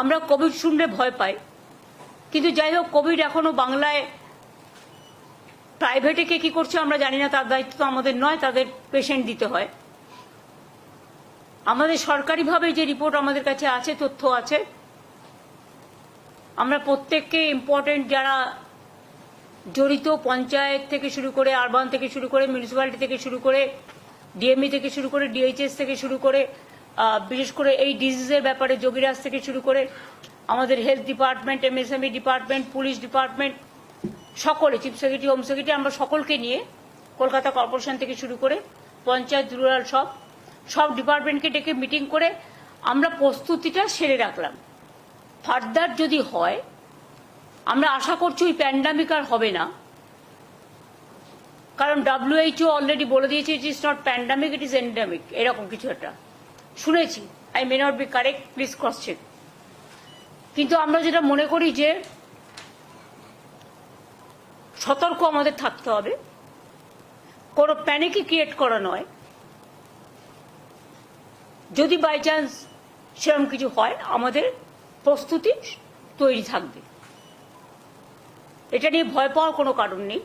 আমরা কোভিড শুনলে ভয় পাই। কিন্তু যাই হোক, কোভিড এখনও বাংলায় প্রাইভেটে কে কি করছে আমরা জানি না, তার দায়িত্ব তো আমাদের নয়, তাদের পেশেন্ট দিতে হয়। আমাদের সরকারিভাবে যে রিপোর্ট আমাদের কাছে আছে, তথ্য আছে, আমরা প্রত্যেককে ইম্পর্টেন্ট যারা জড়িত পঞ্চায়েত থেকে শুরু করে আরবান থেকে শুরু করে মিউনিসিপ্যালিটি থেকে শুরু করে ডিএমই থেকে শুরু করে ডিএইচএস থেকে শুরু করে বিশেষ করে এই ডিজিজের ব্যাপারে যোগীরাজ থেকে শুরু করে আমাদের health department MSME department police department সকলে চিফ সেক্রেটারি হোম সেক্রেটারি আমরা সকলকে নিয়ে কলকাতা কর্পোরেশন থেকে শুরু করে পঞ্চায়েত রুরাল সব সব ডিপার্টমেন্টকে ডেকে মিটিং করে আমরা প্রস্তুতিটা সেরে রাখলাম। ফার্দার যদি হয়, আমরা আশা করছি ওই প্যান্ডামিক আর হবে না। কারণ ডাব্লিউএইচও অলরেডি বলে দিয়েছে it is not pandemic it is endemic এরকম কিছু একটা। শুনেছি I may not be correct please cross check কিন্তু আমরা যেটা মনে করি যে সতর্ক আমাদের থাকতে হবে। কোনো প্যানিকই ক্রিয়েট করা নয়। যদি বাই চান্স সেরকম কিছু হয়, আমাদের প্রস্তুতি তৈরি থাকবে। এটা নিয়ে ভয় পাওয়ার কোনো কারণ নেই।